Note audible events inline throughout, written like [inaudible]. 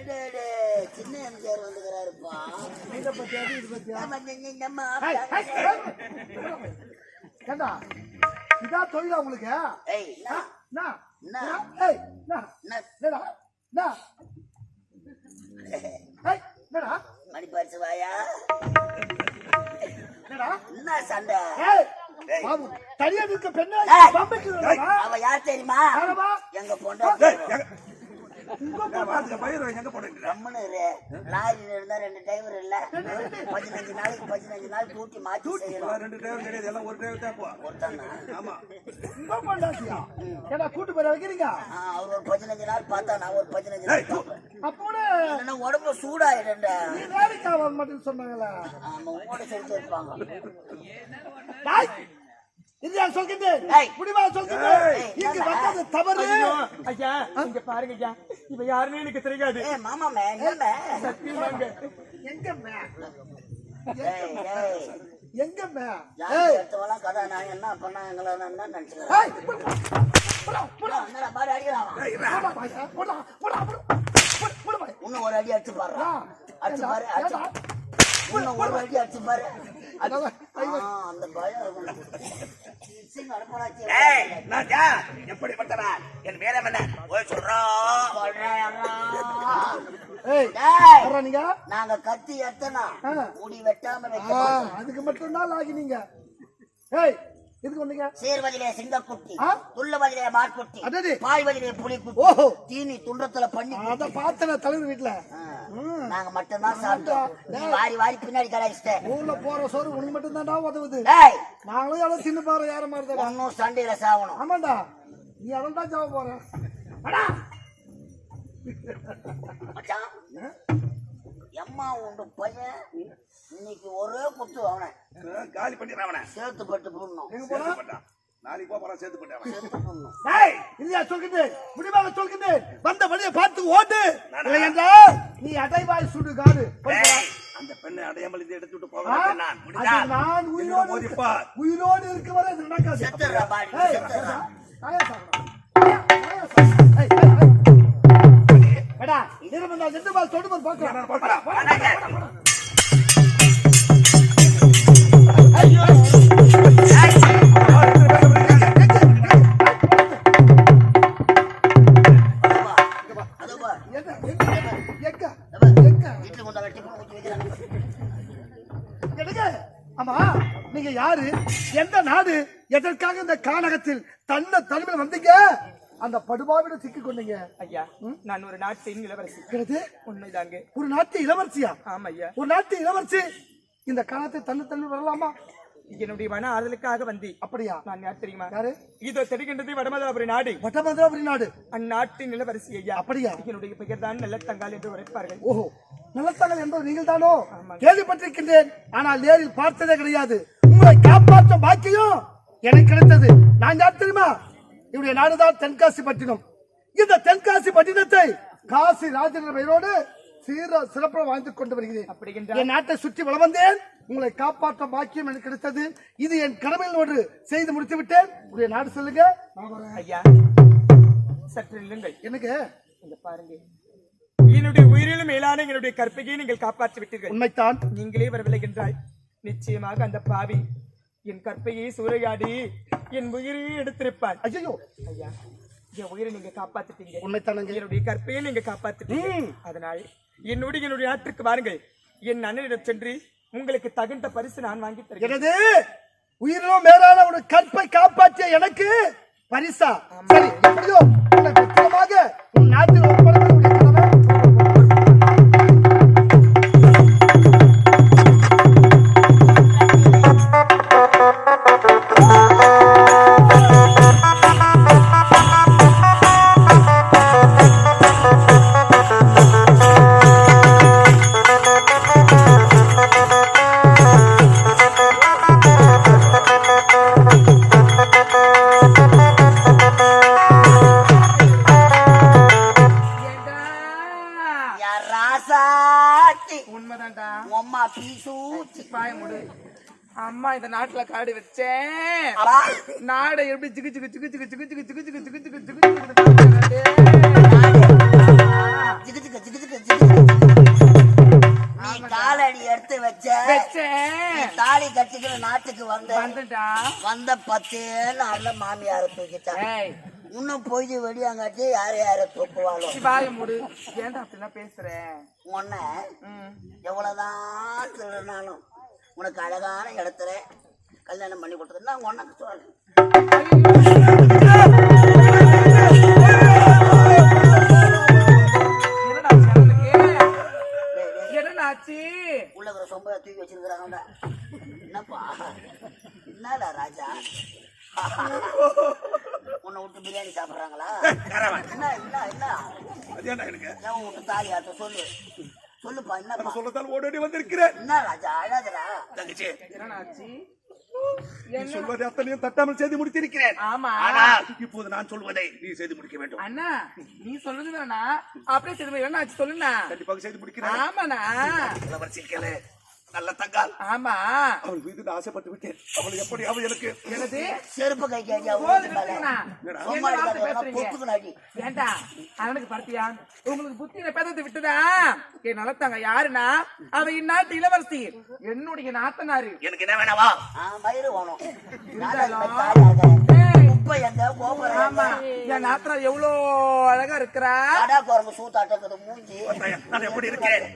சின்ன எம்ஜிஆர் வந்துக்கிறாருப்பா. இதை இது பத்தியாவது நம்ம கேட்டா உங்களுக்கு? ஏய் நான் மணி பரிசு என்ன? சண்டை? பாபு தனியா நிற்க பெண்ணா தெரியுமா? எங்க பொண்டாட்டி லாரியில இருந்தா ரெண்டு டிரைவர் இல்ல. பதினஞ்சு நாளைக்கு பதினஞ்சு நாள் டியூட்டி மாத்தி செய்யணும். ரெண்டு டிரைவர் கிடையாது எல்லாம் ஒரு டிரைவர் தான் போ ஒருத்தன் கூட்டு போய் வைக்கிறீங்க? அவர் ஒரு பதினஞ்சு நாள் பார்த்தா நான் ஒரு பதினஞ்சு நாள் அப்போட உடம்பு சூடாயிடும்டா. சொன்னாங்களே. ஆமா உங்களோட சேர்த்து இருப்பாங்க இல்லையா சொல்கிறேன் முடிவா சொல்கிறேன் இங்க வந்தது தவறு ஐயா இங்க பாருங்க ஐயா யாருமே எனக்கு தெரியாது மாமா சத்தியமாங்க எங்க எங்க கதை நான் என்ன பண்ண எங்களை நினைச்சுக்கிறேன் இன்னும் ஒரு அடி அடிச்சு பாரு அடிச்சு பாரு ஒரு வண்டி பாரு அந்த எப்படி பண்றா என் வேலை என்ன? போய் நாங்க? கத்தி எத்தனா? முடி வெட்டாம அதுக்கு மட்டும்தான் தான் ஆகி இதுக்கு வந்தீங்க? சீர்வதிலே சிங்கக்குட்டி? துள்ளவதிலே மார்க்குட்டி அடடே. பாய்வதிலே புலிக்குட்டி ஓஹோ. தீனி துன்றத்துல பண்ணி அத பார்த்தன தலைவர். ம். நாங்க மட்டும்தான் சாப்பிட்டோம். நீ வாரி வாரி பின்னாடி கலாய்ச்சிட்ட ஊர்ல போற சோறு உனக்கு மட்டும் தான்டா உதவுது. டேய் நாங்களும் எவ்வளவு தின்னு பாரு யார மாதிரி தான்டா. ஒன்னும் சண்டையில சாவணும் ஆமாண்டா. நீ அவன் தான் ஜாவ போற? அடா. மச்சான் எம்மா உண்டு பையன். இன்னைக்கு ஒரே குத்து அவனை. காலி பண்ணிடுறேன் அவனை. சேர்த்து பட்டு போனா? பட்டான் நாளைக்கு சேர்த்து பட்டான் இல்லையா சொல்கிறேன் முடிவாக சொல்கிறேன் வந்த வழியை பார்த்து ஓட்டு. இல்லை என்றால் நீ அடைவாய் சுடு காடு. அந்த பெண்ணை அடையாமல் இருந்து நான் முடிந்தால் நான் உயிரோடு உயிரோடு இருக்க வரை நடக்காது. பால் தொடுபர் இந்த கானகத்தில் தன்னை தலைமையில் வந்தீங்க. அந்த படுபாவிட சிக்கி கொண்டீங்க. ஐயா நான் ஒரு நாட்டின் இளவரசி. உண்மைதாங்க. ஒரு நாட்டு இளவரசியா? ஆமா ஐயா ஒரு நாட்டு இளவரசி? இந்த காலத்தை தன்னு தள்ளி வரலாமா? என்னுடைய மன ஆறுதலுக்காக வந்தி அப்படியா? நான் யார் தெரியுமா? யாரு? இதோ தெரிகின்றது வடமதாபுரி நாடு. வட்டமந்திராபுரி நாடு. அந்நாட்டின் இளவரசி ஐயா. அப்படியா? என்னுடைய பெயர் தான் நல்ல தங்கால் என்று உரைப்பார்கள். ஓஹோ. நல்லத்தங்கள் என்பது நீங்கள் தானோ கேள்விப்பட்டிருக்கின்றேன். ஆனால் நேரில் பார்த்ததே கிடையாது. உங்களை காப்பாற்ற பாக்கியம் எனக்கு கிடைத்தது. நான் யார் தெரியுமா? இவருடைய நாடுதான் தென்காசி பட்டினம். இந்த தென்காசி பட்டினத்தை காசி ராஜேந்திர பெயரோடு சீர சிறப்பாக வாழ்ந்து கொண்டு வருகிறேன். என் நாட்டை சுற்றி வளம் வந்தேன் உங்களை காப்பாற்ற பாக்கியம் எனக்கு கிடைத்தது. இது என் கடமையில் ஒன்று செய்து முடித்து விட்டேன் உடைய நாடு சொல்லுங்க. ஐயா சற்று நில்லுங்கள். எனக்கு இங்க பாருங்க. என்னுடைய உயிரிலும் மேலான என்னுடைய கற்பையை நீங்கள் காப்பாற்றி விட்டீர்கள் உண்மைத்தான் நீங்களே வரவில்லை என்றால் நிச்சயமாக அந்த பாவி என் கற்பையை சூறையாடி என் உயிரையே எடுத்திருப்பான் ஐயோ ஐயா என் உயிரை நீங்க காப்பாத்திட்டீங்க. உண்மைத்தானுங்க? என்னுடைய கற்பையை நீங்க காப்பாத்திட்டீங்க. அதனால் என்னோட என்னுடைய நாட்டிற்கு வாருங்கள். என் அண்ணனிடம் சென்று உங்களுக்கு தகுந்த பரிசு நான் வாங்கி தருகிறேன். எனது உயிரினும் மேலான ஒரு கற்பை காப்பாற்றிய எனக்கு பரிசா? சரி எப்படியோ நாடு வச்சேன் நாட எப்படி சிக்கு சிக்கு சிக்கு சிக்கு சிக்கு சிக்கு சிக்கு சிக்கு சிக்கு சிக்கு சிக்கு சிக்கு சிக்கு சிக்கு சிக்கு நீ காலடி எடுத்து வச்ச தாலி கட்டிக்கிற நாட்டுக்கு வந்த வந்த பத்து நாள்ல மாமியார தூக்கிட்டான் இன்னும் போய் வெடியாங்காட்டி யார யார தூக்குவாளோ முடி ஏன்டா அப்படிலாம் பேசுற உன்ன எவ்வளவுதான் திருநாளும் உனக்கு அழகான இடத்துல கல்யாணம் பண்ணி கொடுத்தது நான் உனக்கு சொல்றேன் என்னடா ஆச்சு? அவனுக்கு? டேய், டேய், என்னடா ஆச்சு உள்ள இருக்கிற சொம்ப தூக்கி வச்சிருக்கிறாங்க என்னப்பா? என்னடா ராஜா? உன்னை விட்டு பிரியாணி சாப்பிடுறாங்களா? என்ன என்ன என்ன? விட்டு தாலி ஆட்ட சொல்லு. சொல்லுப்பா என்னப்பா? சொல்லத்தால் ஓடோடி வந்திருக்கிறேன். என்ன ராஜா அழாதடா. தங்கச்சி. என்னடா ஆச்சு? நீ சொல்வதை அத்தனையும் தட்டாமல் செய்து முடித்திருக்கிறேன். ஆமா. ஆனால் இப்போது நான் சொல்வதை நீ செய்து முடிக்க வேண்டும். அண்ணா நீ சொல்றது வேணா அப்படியே என்ன ஆச்சு சொல்லுண்ணா. கண்டிப்பாக செய்து முடிக்கிறேன். ஆமாண்ணா. இளவரசி கேளு. நல்ல தங்கால். ஆமா. அவள் மீது ஆசைப்பட்டு விட்டேன். அவள் எப்படி அவள் எனக்கு என்னது? செருப்பு கை ஏண்டா? அண்ணனுக்கு பார்த்தியா? உங்களுக்கு புத்தியில பேதத்தை விட்டுதா? என் நலத்தாங்க யாருன்னா அவ இந்நாட்டு இளவரசி. என்னுடைய நாத்தனாரு. எனக்கு என்ன வேணாவா ஆ மயிறு வேணும். இருந்தாலும் தாலியாக ஏய், குப்பை எங்க கோபுரம் ஆமா. எங்க என் நாத்தனார் எவ்வளோ அழகா இருக்கிறா? மூஞ்சி. எப்படி இருக்கேன்?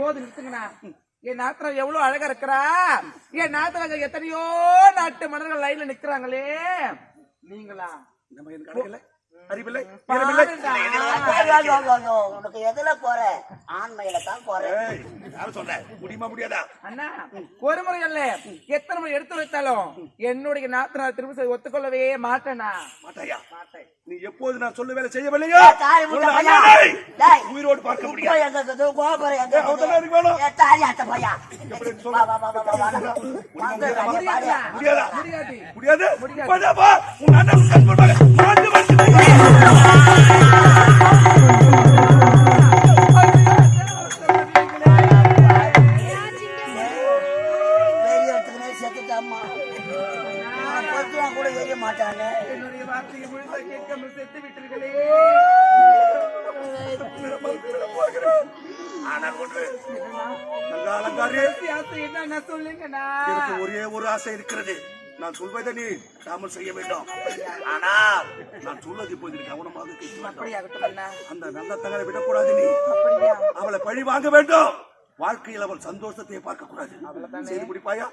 போது நிறுத்துங்கண்ணா என் நாத்தனார் எவ்வளவு அழகா இருக்கிறா? என் நாத்தனார் எத்தனையோ நாட்டு மன்னர்கள் லைன்ல நிக்கிறாங்களே. நீங்களா? நம்ம எனக்கு கிடைக்கல அறிவில்லை? உனக்கு எதுல குறை? ஆண்மையில தான் யார் சொல்ற? முடியுமா முடியாதா? அண்ணா ஒரு முறை அல்ல. எத்தனை முறை எடுத்து வைத்தாலும் என்னுடைய நாத்தனார் திரும்ப ஒத்துக்கொள்ளவே மாட்டேனா மாட்டாயா? மாட்டேன். நீ எப்போது நான் சொல்ல வேலை செய்யவில்லையோ. உயிரோடு பார்க்க முடியாது. கோபுரம் எங்க முடியாதா? முடியாது? முடியாது? ஒரே ஒரு ஆசை இருக்கிறது நான் சொல்வதை நீ தாமல் செய்ய வேண்டும். ஆனால் நான் சொல்வது இப்போது கவனமாக அந்த நல்ல தகவலை விடக்கூடாது நீ. அவளை பழி வாங்க வேண்டும். வாழ்க்கையில் அவள் சந்தோஷத்தை பார்க்க கூடாது செய்து முடிப்பாயா?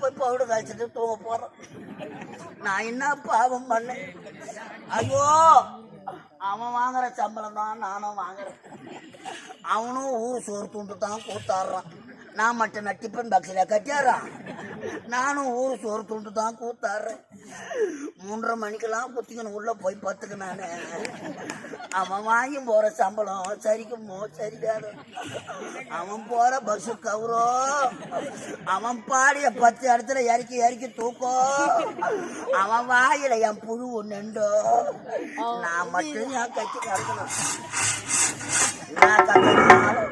போய் பவுடர் கழிச்சிட்டு தூங்க போறோம். நான் என்ன பாவம் பண்ணேன்? ஐயோ! அவன் வாங்குற சம்பளம் தான் நானும் வாங்குறேன். அவனும் ஊர் சோறு துண்டு தான் கூத்தாடுறான் நான் மட்டும் நான் டிஃபன் பாக்ஸில் கட்டிடுறான் நானும் ஊர் சோறு துண்டு தான் கூத்தாடுறேன் மூன்றரை மணிக்கெல்லாம் குத்திக்கணும் உள்ளே போய் பார்த்துக்கு நான். அவன் வாங்கி போகிற சம்பளம் சரிக்குமோ சரிக்காது அவன் போகிற பஸ்ஸு கவுரோ அவன் பாடிய பத்து இடத்துல இறக்கி இறக்கி தூக்கோ. அவன் வாயில் என் புழு நின்றோ. நான் மட்டும் என் கட்சி கறக்கணும் நான் கட்டணும்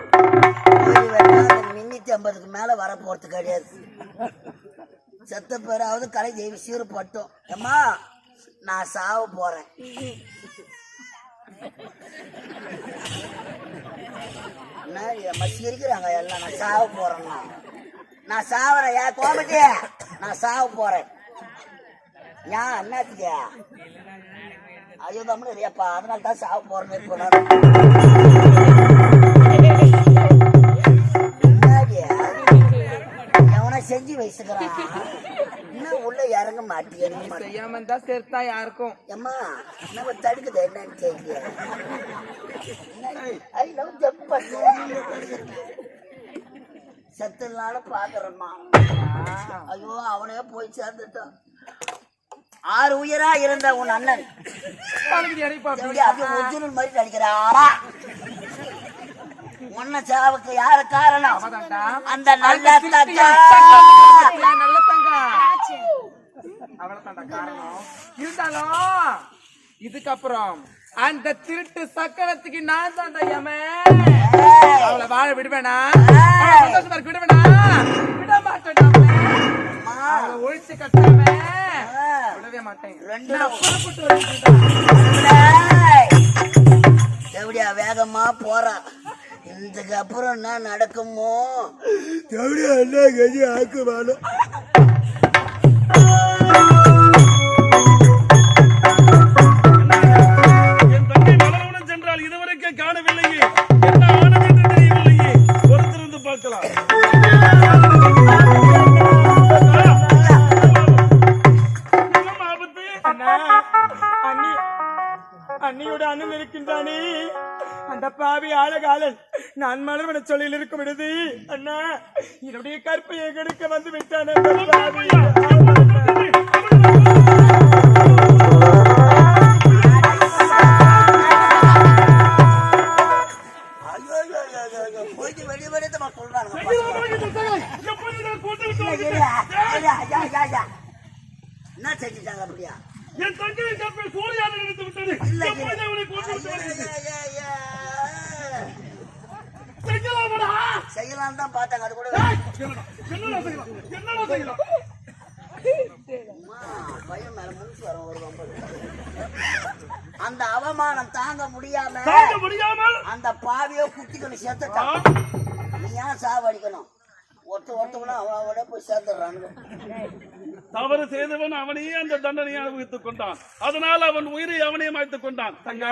ஐம்பதுக்கு மேல வர போறது கிடையாது. செத்த பேராவது கலை தெய்வ சீரு பட்டும் ஏம்மா நான் சாவ போறேன். என்ன சிரிக்கிறாங்க எல்லாம். நான் சாவ போறேன்னா நான் சாவறேன். ஏன் கோமட்டி நான் சாவ போறேன். ஏன் என்னத்துக்கு ஐயோ கம்முன்னு இல்லையாப்பா. அதனால தான் சாவ போறேன்னு செஞ்சு வச்சுக்கிறான் இன்னும் உள்ள இறங்க மாட்டியா செய்யாம இருந்தா சேர்த்தா யாருக்கும்? அம்மா நம்ம தடுக்குது என்னன்னு கேட்க ஐ லவ் ஜம்ப் பாக்குறேம்மா. ஐயோ அவனே போய் சேர்ந்துட்டான். ஆறு உயிரா இருந்த உன் அண்ணன். மாதிரி நடிக்கிறாரா? உன்ன சாவுக்கு யாரு காரணம். அந்த நல்ல நல்ல தங்கா. காரணம். இருந்தாலும் இதுக்கப்புறம் அந்த திருட்டு சக்கரத்துக்கு நான் தான்டா யமன் அவளை வாழ விடுவேனா? அவளை சந்தோஷமா இருக்க விடுவேனா? விட மாட்டேன் அவளை ஒழிச்சு கட்டாம விடவே மாட்டேன். ரெண்டு. எப்படியா வேகமா போறா? இதுக்கப்புறம் என்ன நடக்குமோ? எப்படியா என்ன கதி நான் சொல்லில் இருக்கும் விடுதி. அண்ணா என்னுடைய கற்பையை கெடுக்க வந்து விட்டான அந்த பாவியோ குத்திக்கணும் சேர்த்துட்டான் நீ ஏன் சாவடிக்கணும் ஒருத்த ஒருத்தவனும் அவன் அவனே போய் சேர்ந்துடுறானுங்க தவறு செய்தவன் அவனையே அந்த தண்டனையை அனுபவித்துக் கொண்டான். அதனால் அவன் உயிரை அவனே மாய்த்துக் கொண்டான். தங்க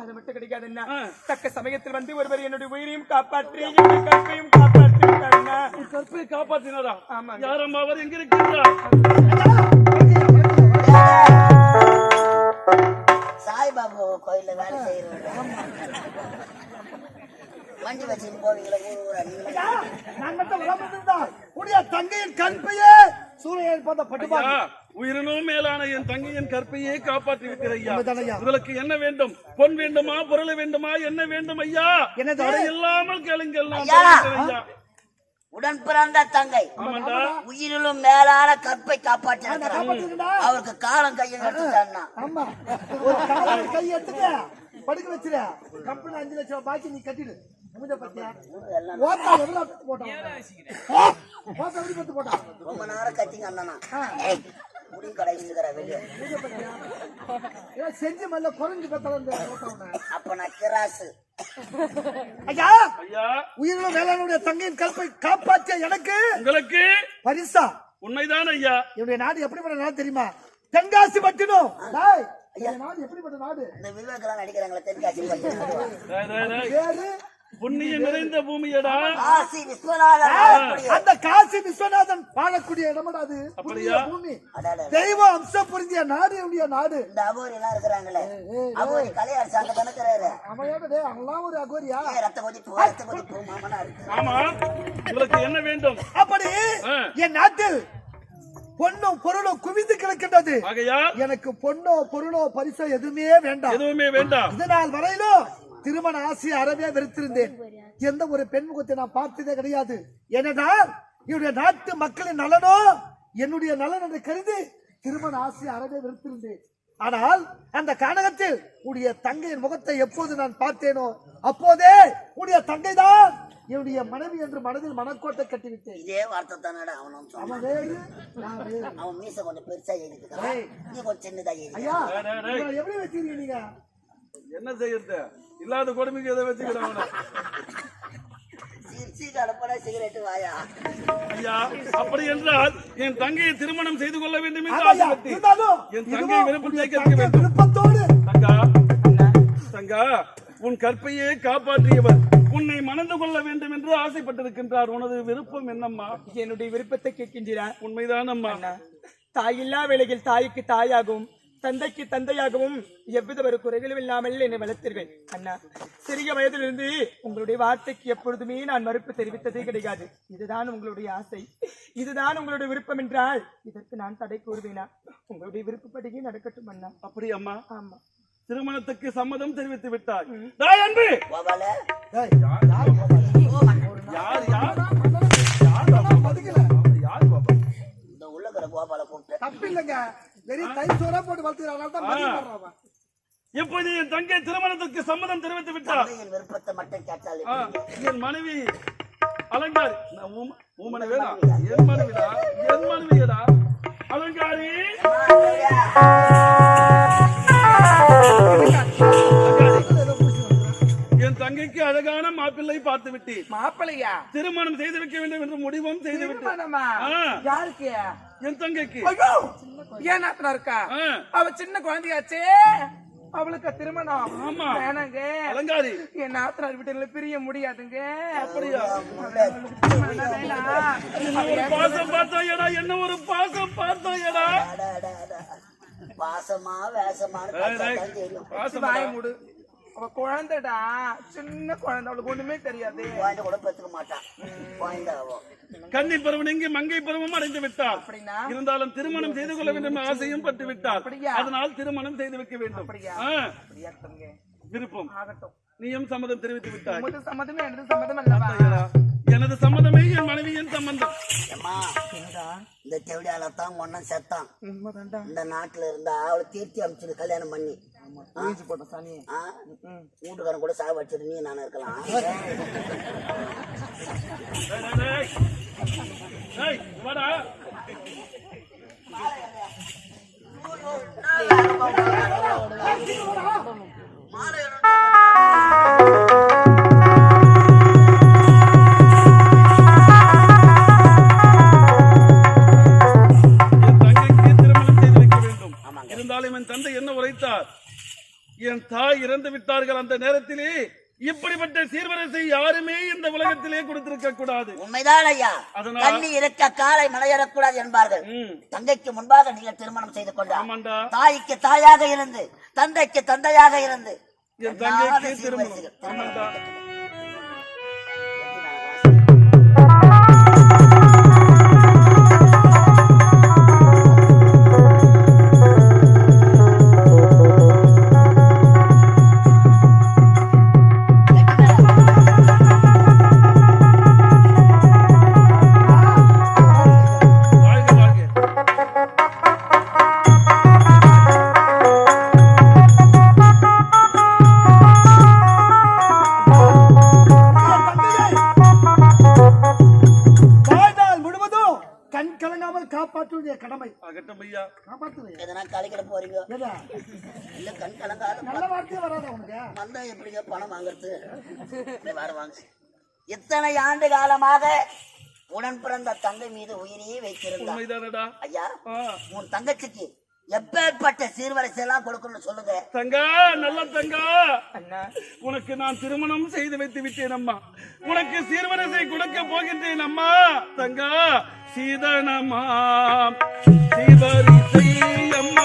அது மட்டும் கிடைக்காது என்ன. தக்க சமயத்தில் வந்து ஒருவர் என்னுடைய உயிரையும் காப்பாற்றி என்னுடைய கற்பையும் காப்பாற்றி விட்டாருங்க கற்பை காப்பாற்றினாரா? ஆமாங்க. யாரம்மா அவர் எங்க இருக்கின்றார் சாய்பாபா கோயில்ல வேலை செய்யறவங்க வண்டி வச்சுட்டு போவீங்களா ஊர் ஊரா உடைய தங்கையின் கற்பையே சூரியன் பார்த்த பட்டுப்பாடு. உயிரினும் மேலான என் தங்கையின் கற்பையே காப்பாற்றி விட்டீர் ஐயா. உங்களுக்கு என்ன வேண்டும்? பொன் வேண்டுமா பொருள் வேண்டுமா என்ன வேண்டும் ஐயா? என்னது? தடை இல்லாமல் கேளுங்கள் நான் ஐயா. உடன் பிறந்த தங்கை. உயிரிலும் மேலான கற்பை காப்பாற்றி? அவருக்கு காலம் கையை எடுத்துட்டான்னா ஆமா. ஒரு காலை கை எடுத்துட்டு படுக்க வச்சிரு. கம்பெனி அஞ்சு லட்சம் பாக்கி நீ கட்டிடு. போட்டான் போட்டான் ரொம்ப நேரம் கத்திங்க அண்ணனா. முடி கடைசிக்கிற வெளியே. செஞ்சு குறைஞ்சு பத்தாலும் அப்ப நான் கிராசு. ஐயா! ஐயா! உயிரிலும் மேலானுடைய தங்கையின் கற்பை காப்பாற்றிய எனக்கு உங்களுக்கு பரிசா. உண்மைதான் ஐயா. என்னுடைய நாடு எப்படிப்பட்ட நாடு தெரியுமா? தென்காசி பட்டினம். நாடு எப்படிப்பட்ட நாடு? இந்த விவேக்கெல்லாம் நடிக்கிறாங்களே தென்காசி பையன். புண்ணியம் நிறைந்த பூமியடா. காசி விஸ்வநாதன் அந்த காசி விஸ்வநாதன் வாழக்கூடிய இடமடா அது? புண்ணிய பூமி. தெய்வ அம்சம் புரிஞ்சிய நாடு என்னுடைய நாடு. இந்த அபோரி எல்லாம் இருக்கிறாங்களே. அபோரி கலையார் சாங்க கணக்குறாரு அமையாத டேய் அவங்களாம் ஒரு அகோரியா? ரத்த கொதிப்பு ரத்த கொதிப்பு மாமனா இருக்கு. ஆமா உங்களுக்கு என்ன வேண்டும்? அப்படி. என் நாட்டில் பொண்ணும் பொருளும் குவிந்து கிடக்கின்றது. எனக்கு பொண்ணோ பொருளோ பரிசோ எதுவுமே வேண்டாம். எதுவுமே வேண்டாம். இதனால் வரையிலும் திருமண ஆசையை அறவே வெறுத்திருந்தேன். எந்த ஒரு பெண் முகத்தை நான் பார்த்ததே கிடையாது. ஏனென்றால் என்னுடைய நாட்டு மக்களின் நலனோ என்னுடைய நலன் என்று கருதி திருமண ஆசையை அறவே வெறுத்திருந்தேன். ஆனால் அந்த கானகத்தில் உடைய தங்கையின் முகத்தை எப்போது நான் பார்த்தேனோ அப்போதே உடைய தங்கை தான் என்னுடைய மனைவி என்று மனதில் மனக்கோட்டை கட்டிவிட்டேன். இதே வார்த்தை தானடா அவனும் சொன்னான் அவன் வேறு அவன் மீச கொஞ்சம் பெருசா எழுதிக்கிறான் நீ கொஞ்சம் சின்னதா எழுதி எப்படி வச்சிருக்கீங்க நீங்க? என்ன செய்யறது? இல்லாத கொடுமைக்கு எதை ஐயா அப்படி என்றால் என் தங்கையை திருமணம் செய்து கொள்ள வேண்டும் என் தங்கை விருப்பத்தோடு. உன் கற்பையே காப்பாற்றியவர். உன்னை மணந்து கொள்ள வேண்டும் என்று ஆசைப்பட்டிருக்கின்றார். உனது விருப்பம் என்னம்மா? என்னுடைய விருப்பத்தை கேட்கின்றா உண்மைதான் அம்மா தாயில்லா வேளையில் தாய்க்கு தாயாகவும் தந்தைக்கு தந்தையாகவும் எவ்வித ஒரு குறைகளும் இல்லாமல் என்னை வளர்த்தீர்கள். அண்ணா சிறிய வயதிலிருந்து உங்களுடைய வார்த்தைக்கு எப்பொழுதுமே நான் மறுப்பு தெரிவித்ததே கிடையாது. இதுதான் உங்களுடைய ஆசை. இதுதான் உங்களுடைய விருப்பம் என்றால் இதற்கு நான் தடை கூறுவேனா? உங்களுடைய விருப்பப்படியே நடக்கட்டும் அண்ணா. அப்படி அம்மா. ஆமா. திருமணத்துக்கு சம்மதம் தெரிவித்து டேய், யார்? யார் யார் இந்த உள்ள இருக்கிற கோபால? கூப்பிட்டு தப்பு இல்லைங்க இப்போது என் தங்கை திருமணத்திற்கு சம்மதம் தெரிவித்து விட்டார் என் மனைவி அலங்காரி. என் மனைவிடா? என் மனைவியடா? அலங்காரி. தங்கைக்கு அழகான மாப்பிள்ளை பார்த்து விட்டேன். மாப்பிள்ளையா? திருமணம் செய்து வைக்க வேண்டும் என்று முடிவும் செய்து விட்டேன். திருமணமா? ஆ. யாருக்கு? என் தங்கைக்கு. ஐயோ ஏன் நாத்தனா இருக்கா. அவ சின்ன குழந்தையாச்சே. அவளுக்கு திருமணம். ஆமா. வேணாங்க. அலங்காரி. என் நாத்தனார் வீட்டுல பிரிய முடியாதுங்க. அப்படியா? பாசம் பார்த்தாயடா என்ன ஒரு பாசம் அட, அட. பாசமா தெரியும் பாசம் மூடு அவ குழந்தைடா சின்ன குழந்தை அவளுக்கு ஒண்ணுமே தெரியாது. குழந்தை கூட பெற்றுக்க மாட்டான். குழந்தை கன்னி பருவன் எங்கே மங்கை பருவம் அடைந்து விட்டார் அப்படின்னா? இருந்தாலும் திருமணம் செய்து கொள்ள வேண்டும் ஆசையும் பட்டு விட்டார்? அதனால் திருமணம் செய்து வைக்க வேண்டும். விருப்பம். ஆகட்டும். நீயும் சம்மதம் தெரிவித்து விட்டாய். சம்மதமே எனது சம்மதம் அல்லவா? எனது சம்மதமே என் மனைவியின் சம்பந்தம் இந்த தெவிடியால தான் ஒன்னும் செத்தான் இந்த நாட்டுல இருந்தா அவளை தீர்த்தி அமைச்சிரு கல்யாணம் பண்ணி. ஊசி போட்ட? வீட்டுக்காரன் கூட சாக வச்சிரு நீ நானும் இருக்கலாம். [laughs] டேய், என் தாய் இறந்து விட்டார்கள் அந்த நேரத்திலே இப்படிப்பட்ட சீர்வரிசை யாருமே இந்த உலகத்திலே கொடுத்திருக்க கூடாது. உண்மைதான் ஐயா. தண்ணி இருக்க காலை மலையேறக்கூடாது என்பார்கள். தங்கைக்கு முன்பாக நீங்கள் திருமணம் செய்து கொண்டார். தாய்க்கு தாயாக இருந்து தந்தைக்கு தந்தையாக இருந்து. என் தங்கைக்கு. திருமணம். இத்தனை ஆண்டு காலமாக உடன் பிறந்த தங்கை மீது உயிரையே வைத்திருந்தார். உண்மைதானடா? ஐயா. உன் தங்கச்சிக்கு எப்பேற்பட்ட சீர்வரிசை எல்லாம் கொடுக்கணும்னு சொல்லுங்க. தங்கா நல்ல தங்கா. அண்ணா. உனக்கு நான் திருமணம் செய்து வைத்து விட்டேன் அம்மா. உனக்கு சீர்வரிசை கொடுக்க போகின்றேன் அம்மா. தங்கா சீதனமா சீவரிசை அம்மா.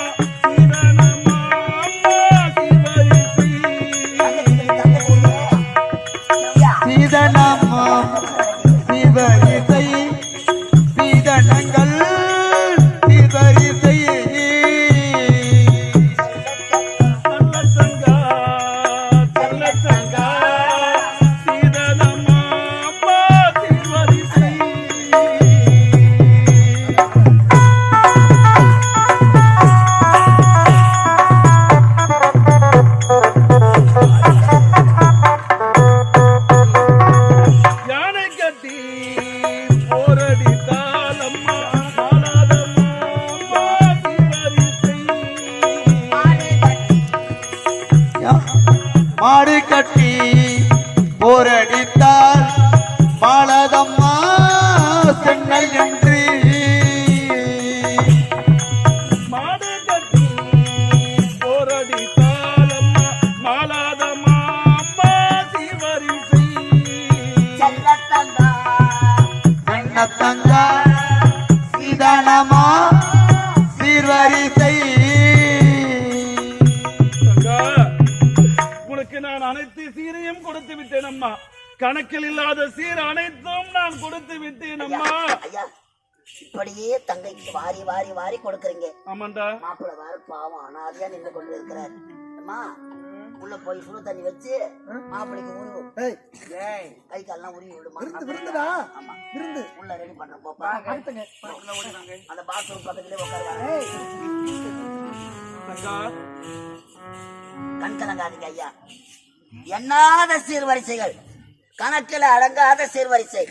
ஆமாண்டா. மாப்பிள்ளை வேற பாவம் அனாதையா நின்று கொண்டு இருக்கிறார் அம்மா உள்ள போய் சுடு தண்ணி வச்சு மாப்பிள்ளைக்கு உருவு ஏய். ஏய் கை கால்லாம் உருவி விடுமா? விருந்து விருந்துடா. ஆமா. விருந்து. உள்ள ரெடி பண்ற போப்பா அடுத்தங்க அந்த பாத்ரூம் பக்கத்துலயே உட்காருவாங்க ஏய். தங்கா கண் கலங்காதீங்க ஐயா. எண்ணாத சீர்வரிசைகள் கணக்கில் அடங்காத சீர்வரிசை.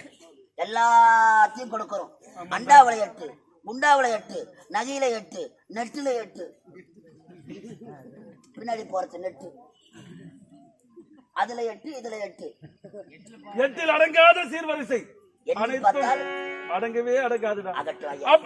எல்லாத்தையும் கொடுக்கிறோம். அண்டாவில எட்டு குண்டாவில எட்டு நகையில எட்டு நெட்டுல எட்டு. பின்னாடி போறது நெட்டு. அதுல எட்டு இதுல எட்டு. எட்டில் அடங்காத சீர்வரிசை. அடங்கவே அப்ப